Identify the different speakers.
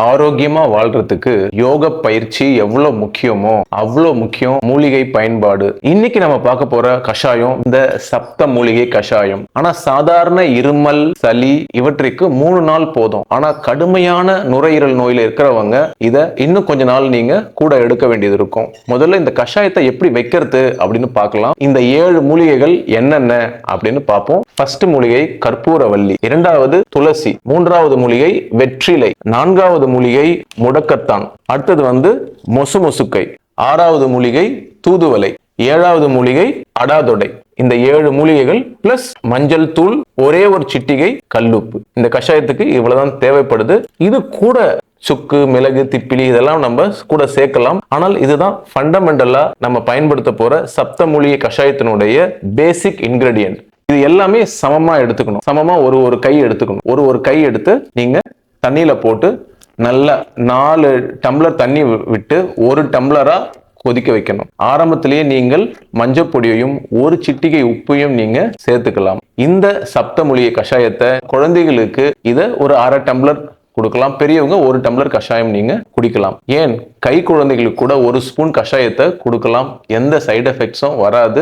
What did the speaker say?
Speaker 1: ஆரோக்கியமா வாழ்றதுக்கு யோக பயிற்சி எவ்வளவு முக்கியமோ அவ்வளவு முக்கியம் மூலிகை பயன்பாடு. இன்னைக்கு நம்ம பார்க்க போற கஷாயம் இந்த சப்த மூலிகை கஷாயம். ஆனா சாதாரண இருமல் சளி இவற்றிற்கு மூணு நாள் போதும். ஆனா கடுமையான நுரையீரல் நோயில இருக்கிறவங்க இத இன்னும் கொஞ்ச நாள் நீங்க கூட எடுக்க வேண்டியது இருக்கும். முதல்ல இந்த கஷாயத்தை எப்படி வைக்கிறது அப்படின்னு பார்க்கலாம். இந்த ஏழு மூலிகைகள் என்னென்ன அப்படின்னு பார்ப்போம். ஃபர்ஸ்ட் மூலிகை கற்பூரவல்லி இரண்டாவது துளசி மூன்றாவது மூலிகை வெற்றிலை நான்காவது மூலிகை முடக்கத்தான். அடுத்தது வந்து மொசு மொசுக்கை. ஆறாவது மூலிகை தூதுவளை. ஏழாவது மூலிகை அடாதொடை. இந்த ஏழு மூலிகைகள் பிளஸ் மஞ்சள் தூள் ஒரே ஒரு சிட்டிகை கல்லுப்பு. இந்த கஷாயத்துக்கு இவ்வளவுதான் தேவைப்படுது. இது கூட சுக்கு மிளகு திப்பிலி இதெல்லாம் நம்ம கூட சேர்க்கலாம். ஆனால் இதுதான் ஃபண்டமெண்டலா நம்ம பயன்படுத்த போற சப்த மூலிகை கஷாயத்தினுடைய பேசிக் இன்கிரீடியன்ட் இது எல்லாமே சமமா எடுத்துக்கணும். சமமா ஒரு ஒரு கை எடுத்துக்கணும். ஒரு ஒரு கை எடுத்து நீங்க தண்ணியில போட்டு நல்லா நாலு டம்ளர் தண்ணி வி- விட்டு ஒரு டம்ளரா கொதிக்க வைக்கணும். ஆரம்பத்திலேயே நீங்கள் மஞ்சள் பொடியையும் ஒரு சிட்டிகை உப்பையும் நீங்க சேர்த்துக்கலாம். இந்த சப்தமொழிய கஷாயத்தை குழந்தைகளுக்கு இதை ஒரு அரை டம்ளர் கொடுக்கலாம். பெரியவங்க ஒரு டம்ளர் கஷாயம் நீங்க குடிக்கலாம். ஏன்? கை குழந்தைகளுக்கு கூட ஒரு ஸ்பூன் கஷாயத்தை கொடுக்கலாம். எந்த சைடு எஃபெக்ட்ஸும் வராது.